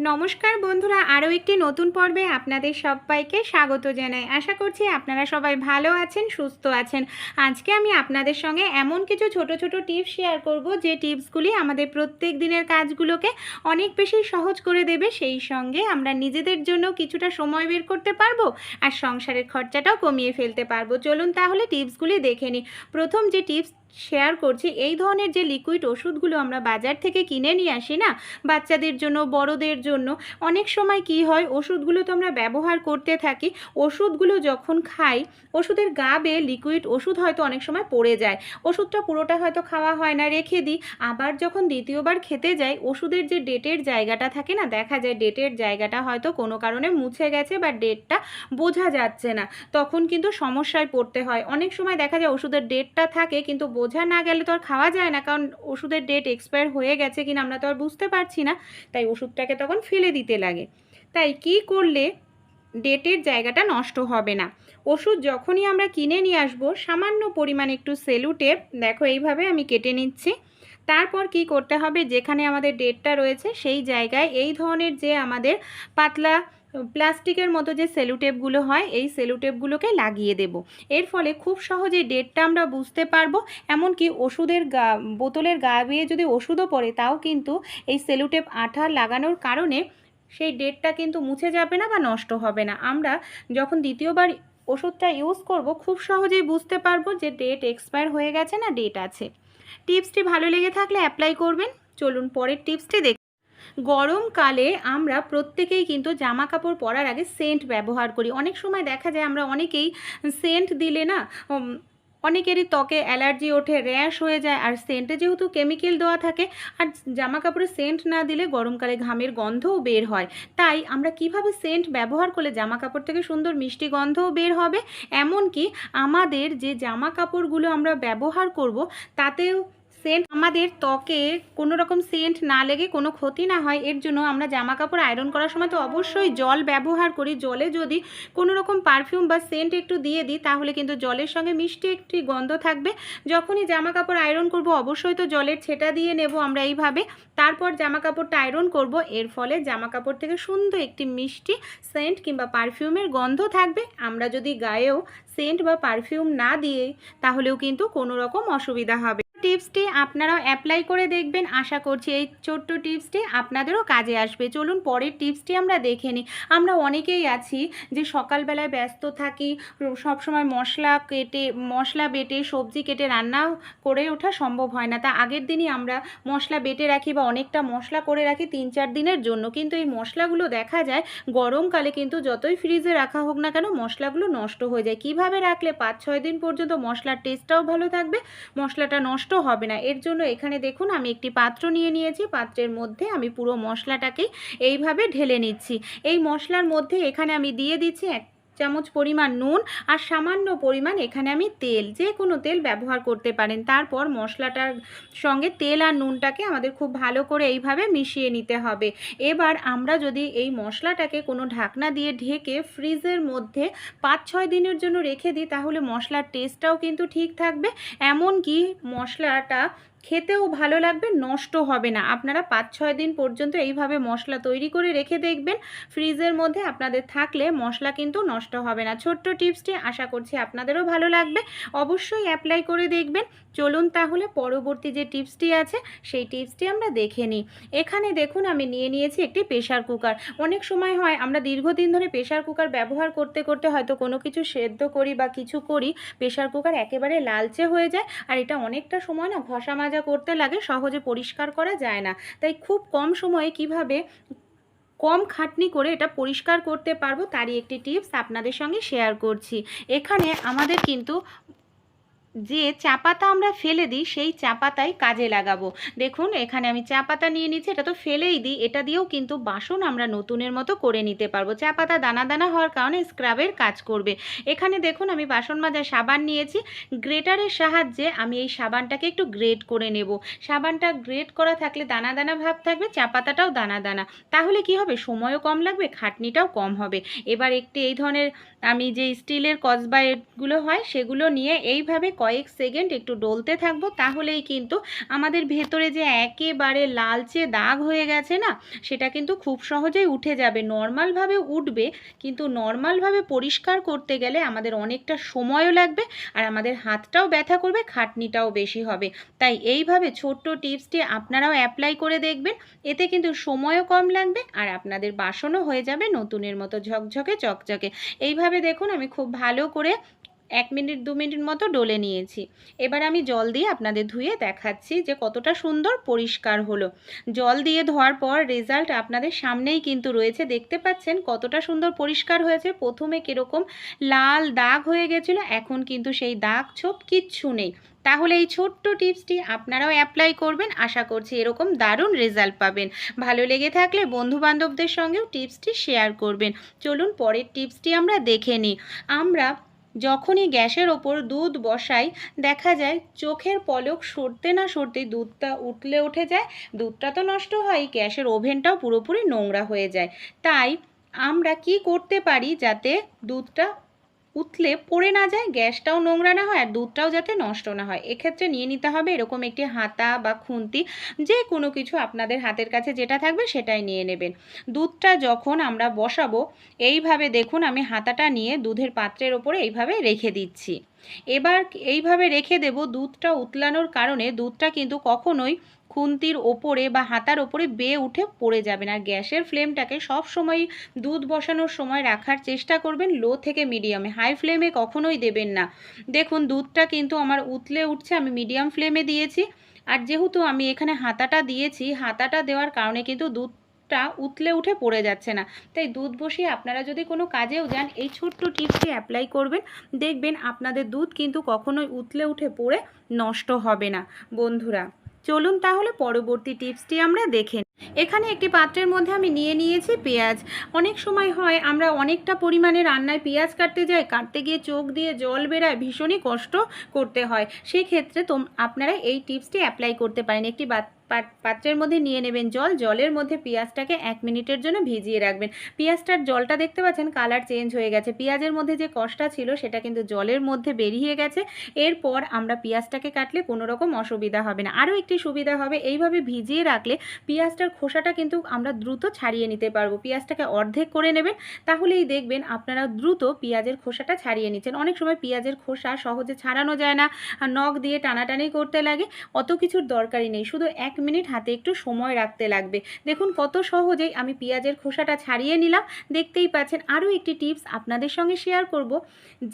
নমস্কার বন্ধুরা, আরও একটি নতুন পর্বে আপনাদের সবাইকে স্বাগত জানাই। আশা করছি আপনারা সবাই ভালো আছেন, সুস্থ আছেন। আজকে আমি আপনাদের সঙ্গে এমন কিছু ছোট ছোট টিপস শেয়ার করব, যে টিপসগুলি আমাদের প্রত্যেক দিনের কাজগুলোকে অনেক বেশি সহজ করে দেবে। সেই সঙ্গে আমরা নিজেদের জন্য কিছুটা সময় বের করতে পারব আর সংসারের খরচাটাও কমিয়ে ফেলতে পারব। চলুন তাহলে টিপসগুলি দেখে নিই। প্রথম যে টিপস শেয়ার করছি, এই ধরনের যে লিকুইড ওষুধগুলো আমরা বাজার থেকে কিনে নিয়ে আসি না, বাচ্চাদের জন্য, বড়দের জন্য, অনেক সময় কি হয়, ওষুধগুলো তো আমরা ব্যবহার করতে থাকি, ওষুধগুলো যখন খাই, ওষুধের গা বেয়ে লিকুইড ওষুধ হয়তো অনেক সময় পড়ে যায়, ওষুধটা পুরোটা হয়তো খাওয়া হয় না, রেখে দিই, আবার যখন দ্বিতীয়বার খেতে যাই, ওষুধের যে ডেটের জায়গাটা থাকে না, দেখা যায় ডেটের জায়গাটা হয়তো কোনো কারণে মুছে গেছে বা ডেটটা বোঝা যাচ্ছে না, তখন কিন্তু সমস্যায় পড়তে হয়, অনেক সময় দেখা যায় ওষুধের ডেটটা থাকে, কিন্তু বোঝা না গেলে তো আর খাওয়া যায় না, কারণ ওষুধের ডেট এক্সপায়ার হয়ে গেছে কিনা আমরা তো আর বুঝতে পারছি না, তাই ওষুধটাকে তখন ফেলে দিতে লাগে। তাই কি করলে ডেটের জায়গাটা নষ্ট হবে না? ওষুধ যখনই আমরা কিনে নিয়ে আসব, সামান্য পরিমাণ একটু সেলুটেপ দেখো এইভাবে আমি কেটে নিচ্ছি। তারপর কি করতে হবে? যেখানে আমাদের ডেটটা রয়েছে সেই জায়গায় এই ধরনের যে আমাদের পাতলা প্লাস্টিকের মতো যে সেলুটেপগুলো হয়, এই সেলুটেপগুলোকে লাগিয়ে দেব। এর ফলে খুব সহজে ডেটটা আমরা বুঝতে পারব। এমনকি ওষুধের গা, বোতলের গা বেয়ে যদি ওষুধও পড়ে, তাও কিন্তু এই সেলুটেপ আঠা লাগানোর কারণে সেই ডেটটা কিন্তু মুছে যাবে না বা নষ্ট হবে না। আমরা যখন দ্বিতীয়বার ওষুধটা ইউজ করব, খুব সহজেই বুঝতে পারব যে ডেট এক্সপায়ার হয়ে গেছে না ডেট আছে। টিপসটি ভালো লেগে থাকলে অ্যাপ্লাই করবেন। চলুন পরের টিপসটি দেখ। গরমকালে আমরা প্রত্যেকেই কিন্তু জামা কাপড় পরার আগে সেন্ট ব্যবহার করি। অনেক সময় দেখা যায় আমরা অনেকেই সেন্ট দিলে না অনেকেরই ত্বকে অ্যালার্জি ওঠে, র্যাশ হয়ে যায়, আর সেন্টে যেহেতু কেমিক্যাল দেওয়া থাকে, আর জামা কাপড়ে সেন্ট না দিলে গরমকালে ঘামের গন্ধও বের হয়। তাই আমরা কীভাবে সেন্ট ব্যবহার করলে জামা কাপড় থেকে সুন্দর মিষ্টি গন্ধও বের হবে? এমনকি আমাদের যে জামা কাপড়গুলো আমরা ব্যবহার করব, তাতেও সেন্ট। আমাদের ত্বকে কোনো রকম সেন্ট না লেগে কোনো ক্ষতি না হয়, এর জন্য আমরা জামা কাপড় আয়রন করার সময় তো অবশ্যই জল ব্যবহার করি। জলে যদি কোনো রকম পারফিউম বা সেন্ট একটু দিয়ে দিই, তাহলে কিন্তু জলের সঙ্গে মিষ্টি একটি গন্ধ থাকবে। যখনই জামা কাপড় আয়রন করব, অবশ্যই তো জলের ছেটা দিয়ে নেব আমরা এইভাবে। তারপর জামা কাপড়টা আয়রন করব, এর ফলে জামা কাপড় থেকে সুন্দর একটি মিষ্টি সেন্ট কিংবা পারফিউমের গন্ধ থাকবে। আমরা যদি গায়েও সেন্ট বা পারফিউম না দিয়ে তাহলেও কিন্তু কোনো রকম অসুবিধা হবে। টিপসটি আপনারাও অ্যাপ্লাই করে দেখবেন। আশা করছি এই ছোট্ট টিপসটি আপনাদেরও কাজে আসবে। চলুন পরের টিপসটি আমরা দেখে নিই। আমরা অনেকেই আছি যে সকালবেলায় ব্যস্ত থাকি সব সময় মশলা কেটে, মশলা বেটে, সবজি কেটে রান্না করে ওঠা সম্ভব হয় না। তা আগের দিনই আমরা মশলা বেটে রাখি বা অনেকটা মশলা করে রাখি তিন চার দিনের জন্য। কিন্তু এই মশলাগুলো দেখা যায়, গরমকালে কিন্তু যতই ফ্রিজে রাখা হোক না কেন মশলাগুলো নষ্ট হয়ে যায়। কীভাবে রাখলে পাঁচ ছয় দিন পর্যন্ত মশলার টেস্টটাও ভালো থাকবে, মশলাটা নষ্ট হবে না। এর জন্য এখানে দেখুন, আমি একটি পাত্র নিয়ে নিয়েছি। পাত্রের মধ্যে আমি পুরো মশলাটাকে এইভাবে ঢেলে নিচ্ছি। এই মশলার মধ্যে এখানে আমি দিয়ে দিচ্ছি এক চামচ পরিমাণ নুন আর সামান্য পরিমাণ এখানে আমি তেল, যে কোনো তেল ব্যবহার করতে পারেন। তারপর মশলাটার সঙ্গে তেল আর নুনটাকে আমাদের খুব ভালো করে এইভাবে মিশিয়ে নিতে হবে। এবার আমরা যদি এই মশলাটাকে কোনো ঢাকনা দিয়ে ঢেকে ফ্রিজের মধ্যে পাঁচ ছয় দিনের জন্য রেখে দিই, তাহলে মশলার টেস্টটাও কিন্তু ঠিক থাকবে। এমনকি মশলাটা খেতেও ভালো লাগবে নষ্ট হবে না। আপনারা পাঁচ ছয় দিন পর্যন্ত এইভাবে মশলা তৈরি করে রেখে দেখবেন। ফ্রিজের মধ্যে আপনাদের থাকলে মশলা কিন্তু নষ্ট হবে না। ছোট্ট টিপসটি আশা করছি আপনাদেরও ভালো লাগবে। অবশ্যই অ্যাপ্লাই করে দেখবেন। চলুন তাহলে পরবর্তী যে টিপসটি আছে, সেই টিপসটি আমরা দেখে নিই। এখানে দেখুন, আমি নিয়ে নিয়েছি একটি প্রেশার কুকার। অনেক সময় হয়, আমরা দীর্ঘদিন ধরে প্রেশার কুকার ব্যবহার করতে করতে হয়তো কোনো কিছু সেদ্ধ করি বা কিছু করি প্রেশার কুকার একেবারে লালচে হয়ে যায়। আর এটা অনেকটা সময় না ঘষা মাজা করতে লাগে সহজে পরিষ্কার করা যায় না। তাই খুব কম সময়ে কীভাবে কম খাটনি করে এটা পরিষ্কার করতে পারব, তারই একটি টিপস আপনাদের সঙ্গে শেয়ার করছি। এখানে আমাদের কিন্তু যে চা পাতা আমরা ফেলে দিই, সেই চা পাতাই কাজে লাগাবো। দেখুন, এখানে আমি চা পাতা নিয়ে নিচ্ছি, এটা তো ফেলেই দিই। এটা দিয়েও কিন্তু বাসন আমরা নতুনের মতো করে নিতে পারব। চা পাতা দানা দানা হওয়ার কারণে স্ক্রাবের কাজ করবে। এখানে দেখুন, আমি বাসন মাজার সাবান নিয়েছি। গ্রেটারের সাহায্যে আমি এই সাবানটাকে একটু গ্রেট করে নেব। সাবানটা গ্রেট করা থাকলে দানা দানা ভাব থাকবে, চা পাতাটাও দানা দানা। তাহলে কি হবে? সময়ও কম লাগবে, খাটনিটাও কম হবে। এবার একটি এই ধরনের আমি যে স্টিলের কসবাইটগুলো হয়, সেগুলো নিয়ে এইভাবে কয়েক সেকেন্ড একটু ডলতে থাকব, তাহলেই কিন্তু আমাদের ভেতরে যে একেবারে লালচে দাগ হয়ে গেছে না, সেটা কিন্তু খুব সহজেই উঠে যাবে। নর্মালভাবে উঠবে, কিন্তু নর্মালভাবে পরিষ্কার করতে গেলে আমাদের অনেকটা সময়ও লাগবে আর আমাদের হাতটাও ব্যথা করবে, খাটনিটাও বেশি হবে। তাই এইভাবে ছোট্ট টিপসটি আপনারাও অ্যাপ্লাই করে দেখবেন, এতে কিন্তু সময়ও কম লাগবে আর আপনাদের বাসনও হয়ে যাবে নতুনের মতো ঝকঝকে চকচকে। এইভাবে দেখুন, আমি খুব ভালো করে এক মিনিট, দু মিনিট মতো ডলে নিয়েছি। এবার আমি জল দিয়ে আপনাদের ধুয়ে দেখাচ্ছি যে কতটা সুন্দর পরিষ্কার হলো। জল দিয়ে ধোয়ার পর রেজাল্ট আপনাদের সামনেই কিন্তু রয়েছে। দেখতে পাচ্ছেন কতটা সুন্দর পরিষ্কার হয়েছে। প্রথমে কীরকম লাল দাগ হয়ে গেছিল, এখন কিন্তু সেই দাগ ছোপ কিচ্ছু নেই। তাহলে এই ছোট্ট টিপসটি আপনারাও অ্যাপ্লাই করবেন। আশা করছি এরকম দারুণ রেজাল্ট পাবেন। ভালো লেগে থাকলে বন্ধু বান্ধবদের সঙ্গেও টিপসটি শেয়ার করবেন। চলুন পরের টিপসটি আমরা দেখে নিই। আমরা যখনই গ্যাসের ওপর দুধ বসাই, দেখা যায় চোখের পলক সরতে না সরতেই দুধটা উঠলে উঠে যায়। দুধটা তো নষ্ট হয়, গ্যাসের ওভেনটাও পুরোপুরি নোংরা হয়ে যায়। তাই আমরা কি করতে পারি যাতে দুধটা উতলে পড়ে না যায়, গ্যাসটাও নোংরা না হয় আর দুধটাও যাতে নষ্ট না হয়। এক্ষেত্রে নিয়ে নিতে হবে এরকম একটি হাতা বা খুন্তি যে কোনো কিছু আপনাদের হাতের কাছে যেটা থাকবে সেটাই নিয়ে নেবেন। দুধটা যখন আমরা বসাবো, এইভাবে দেখুন আমি হাতাটা নিয়ে দুধের পাত্রের ওপরে এইভাবে রেখে দিচ্ছি। এবার এইভাবে রেখে দেব দুধটা উতলানোর কারণে দুধটা কিন্তু কখনোই খুন্তির ওপরে বা হাতার ওপরে বেয়ে উঠে পড়ে যাবে না। গ্যাসের ফ্লেমটাকে সব সময় দুধ বসানোর সময় রাখার চেষ্টা করবেন লো থেকে মিডিয়ামে, হাই ফ্লেমে কখনোই দেবেন না। দেখুন, দুধটা কিন্তু আমার উতলে উঠছে, আমি মিডিয়াম ফ্লেমে দিয়েছি। আর যেহেতু আমি এখানে হাতাটা দিয়েছি, হাতাটা দেওয়ার কারণে কিন্তু দুধ টা উতলে উঠে পড়ে যাচ্ছে না। তাই দুধ বসিয়ে আপনারা যদি কোনো কাজেও যান, এই ছোট্ট টিপসটি অ্যাপ্লাই করবেন। দেখবেন আপনাদের দুধ কিন্তু কখনোই উতলে উঠে পড়ে নষ্ট হবে না। বন্ধুরা, চলুন তাহলে পরবর্তী টিপসটি আমরা দেখে এখানে একটি পাত্রের মধ্যে আমি নিয়ে নিয়েছি পেঁয়াজ। অনেক সময় হয় আমরা অনেকটা পরিমাণে রান্নায় পেঁয়াজ কাটতে যাই, কাটতে গিয়ে চোখ দিয়ে জল বেরায়, ভীষণই কষ্ট করতে হয়। সেই ক্ষেত্রে তোম আপনারা এই টিপসটি অ্যাপ্লাই করতে পারেন। একটি পাত্রের মধ্যে নিয়ে নেবেন জল। জলের মধ্যে পেঁয়াজটাকে এক মিনিটের জন্য ভিজিয়ে রাখবেন। পেঁয়াজটার জলটা দেখতে পাচ্ছেন, কালার চেঞ্জ হয়ে গেছে। পেঁয়াজের মধ্যে যে কষটা ছিল, সেটা কিন্তু জলের মধ্যে বেরিয়ে গেছে। এরপর আমরা পেঁয়াজটাকে কাটলে কোনো রকম অসুবিধা হবে না। আরও একটি সুবিধা হবে, এইভাবে ভিজিয়ে রাখলে পেঁয়াজটার খোসাটা কিন্তু আমরা দ্রুত ছাড়িয়ে নিতে পারব। পেঁয়াজটাকে অর্ধেক করে নেবেন, তাহলেই দেখবেন আপনারা দ্রুত পেঁয়াজের খোসাটা ছাড়িয়ে নিচ্ছেন। অনেক সময় পেঁয়াজের খোসা সহজে ছাড়ানো যায় না, নখ দিয়ে টানাটানি করতে লাগে, অত কিছুর দরকারই নেই। শুধু এক মিনিট হাতে একটু সময় রাখতে লাগবে। দেখুন কত সহজেই আমি পেঁয়াজের খোসাটা ছাড়িয়ে নিলাম। দেখতেই পাচ্ছেন আরও একটি টিপস আপনাদের সঙ্গে শেয়ার করব,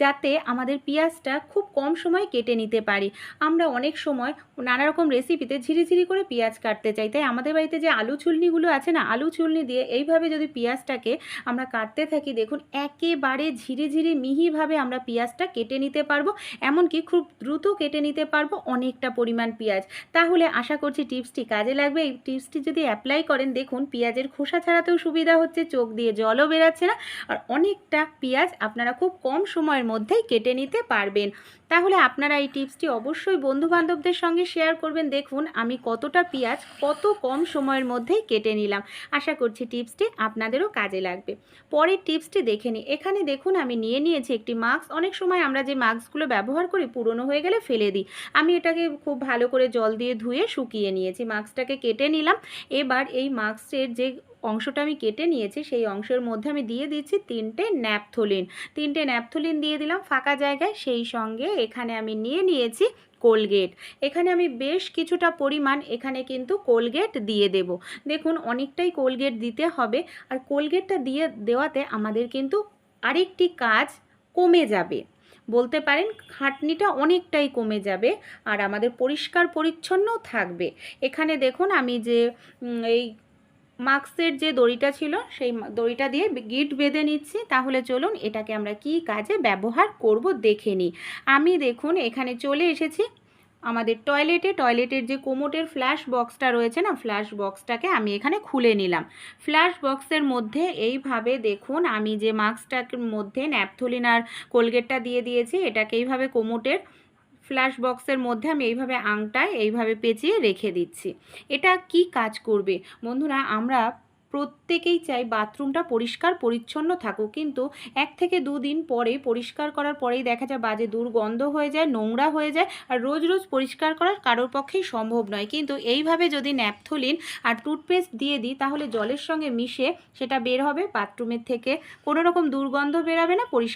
যাতে আমাদের পেঁয়াজটা খুব কম সময় কেটে নিতে পারি। আমরা অনেক সময় নানা রকম রেসিপিতে ঝিরিঝিরি করে পেঁয়াজ কাটতে চাই। তাই আমাদের বাড়িতে যে আলু চুলনিগুলো আছে না, আলু চুলনি দিয়ে এইভাবে যদি পেঁয়াজটাকে আমরা কাটতে থাকি, দেখুন একেবারে ঝিরিঝিরি মিহিভাবে আমরা পেঁয়াজটা কেটে নিতে পারব। এমনকি খুব দ্রুত কেটে নিতে পারব অনেকটা পরিমাণ পেঁয়াজ। তাহলে আশা করছি টিপসটি কাজে লাগবে, এই টিপসটি যদি অ্যাপ্লাই করেন, দেখুন পেঁয়াজের খোসা ছাড়াতেও সুবিধা হচ্ছে, চোখ দিয়ে জলও বেরাচ্ছে না, আর অনেকটা পেঁয়াজ আপনারা খুব কম সময়ের মধ্যেই কেটে নিতে পারবেন। তাহলে আপনারা এই টিপসটি অবশ্যই বন্ধু বান্ধবদের সঙ্গে শেয়ার করবেন, দেখুন আমি কতটা পেঁয়াজ কত কম সময়ের মধ্যেই কেটে নিলাম, আশা করছি টিপসটি আপনাদেরও কাজে লাগবে। পরের টিপসটি দেখে নিই, এখানে দেখুন আমি নিয়ে নিয়েছি একটি মাস্ক, অনেক সময় আমরা যে মাস্কগুলো ব্যবহার করি পুরনো হয়ে গেলে ফেলে দিই, আমি এটাকে খুব ভালো করে জল দিয়ে ধুয়ে শুকিয়ে নিয়েছি। মাস্কটাকে কেটে নিলাম। এবার এই মাস্কের যে অংশটা আমি কেটে নিয়েছি, সেই অংশের মধ্যে আমি দিয়ে দিচ্ছি তিনটে ন্যাপথলিন। তিনটে ন্যাপথলিন দিয়ে দিলাম ফাঁকা জায়গায়, সেই সঙ্গে এখানে আমি নিয়ে নিয়েছি কোলগেট। এখানে আমি বেশ কিছুটা পরিমাণ এখানে কিন্তু কোলগেট দিয়ে দেব। দেখুন, অনেকটাই কোলগেট দিতে হবে। আর কোলগেটটা দিয়ে দেওয়াতে আমাদের কিন্তু আরেকটি কাজ কমে যাবে। বলতে পারেন খাটনিটা অনেকটাই কমে যাবে আর আমাদের পরিষ্কার পরিচ্ছন্নও থাকবে। এখানে দেখুন আমি যে এই মাস্কের যে দড়িটা ছিল সেই দড়িটা দিয়ে গিট বেঁধে নিচ্ছি। তাহলে চলুন এটাকে আমরা কি কাজে ব্যবহার করব দেখে নিই। আমি দেখুন এখানে চলে এসেছি আমাদের টয়লেটে, টয়লেটের যে কোমোটের ফ্ল্যাশ বক্সটা রয়েছে না, ফ্ল্যাশ বক্সটাকে আমি এখানে খুলে নিলাম। ফ্ল্যাশ বক্সের মধ্যে এইভাবে দেখুন, আমি যে মাস্কটার মধ্যে ন্যাপথলিন আর কোলগেটটা দিয়ে দিয়েছি, এটাকে এইভাবে কোমোটের ফ্ল্যাশ বক্সের মধ্যে আমি এইভাবে আংটায় এইভাবে পেঁচিয়ে রেখে দিচ্ছি। এটা কি কাজ করবে? বন্ধুরা, আমরা প্রত্যেকেই চাই বাথরুমটা পরিষ্কার, পরিচ্ছন্ন থাকুক। কিন্তু এক থেকে দুদিন পরে পরিষ্কার করার পরেই দেখা যায় বাজে দুর্গন্ধ হয়ে যায়, নোংরা হয়ে যায় আর রোজ রোজ পরিষ্কার করার কারোর পক্ষেই সম্ভব নয়। কিন্তু এইভাবে যদি ন্যাপথলিন আর টুথপেস্ট দিয়ে দিই, তাহলে জলের সঙ্গে মিশে সেটা বের হবে, বাথরুমের থেকে কোনো রকম দুর্গন্ধ বেরাবে না, পরিষ্কার